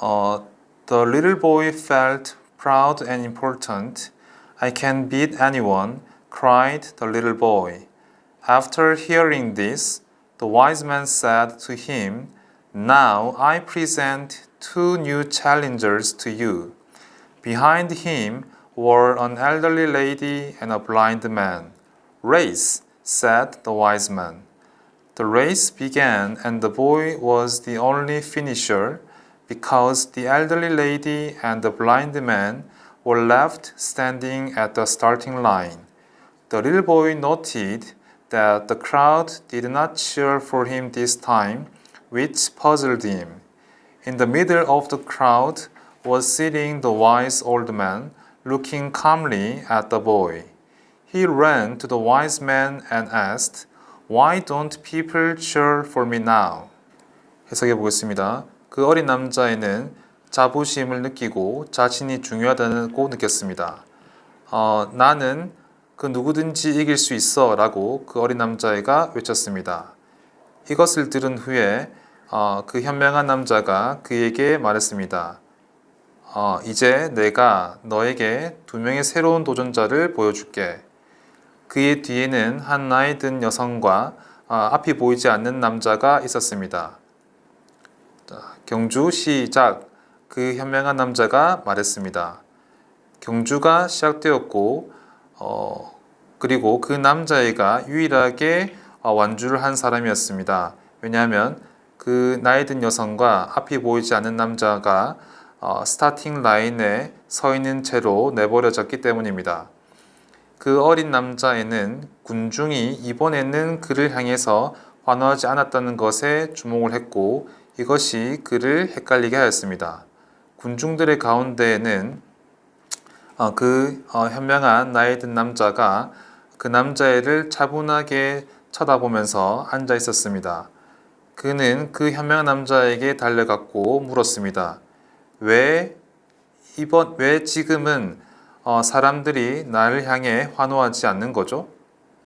Uh, the little boy felt proud and important. I can beat anyone, cried the little boy. After hearing this, the wise man said to him, Now I present two new challengers to you. Behind him were an elderly lady and a blind man. Race, said the wise man. The race began, and the boy was the only finisher because the elderly lady and the blind man were left standing at the starting line. The little boy noted that the crowd did not cheer for him this time, which puzzled him. In the middle of the crowd was sitting the wise old man, looking calmly at the boy. He ran to the wise man and asked, Why don't people cheer for me now? 해석해 보겠습니다. 그 어린 남자애는 자부심을 느끼고 자신이 중요하다고 느꼈습니다. 어, 나는 그 누구든지 이길 수 있어 라고 그 어린 남자애가 외쳤습니다. 이것을 들은 후에 어, 그 현명한 남자가 그에게 말했습니다. 어, 이제 내가 너에게 두 명의 새로운 도전자를 보여줄게. 그의 뒤에는 한 나이 든 여성과 어, 앞이 보이지 않는 남자가 있었습니다. 자, 경주 시작. 그 현명한 남자가 말했습니다. 경주가 시작되었고, 어, 그리고 그 남자애가 유일하게 어, 완주를 한 사람이었습니다. 왜냐하면 그 나이 든 여성과 앞이 보이지 않는 남자가 어, 스타팅 라인에 서 있는 채로 내버려졌기 때문입니다. 그 어린 남자애는 군중이 이번에는 그를 향해서 환호하지 않았다는 것에 주목을 했고 이것이 그를 헷갈리게 하였습니다. 군중들의 가운데에는 어, 그 어, 현명한 나이 든 남자가 그 남자애를 차분하게 쳐다보면서 앉아 있었습니다. 그는 그 현명한 남자에게 달려갔고 물었습니다. 왜 이번 왜 지금은 어, 사람들이 나를 향해 환호하지 않는 거죠?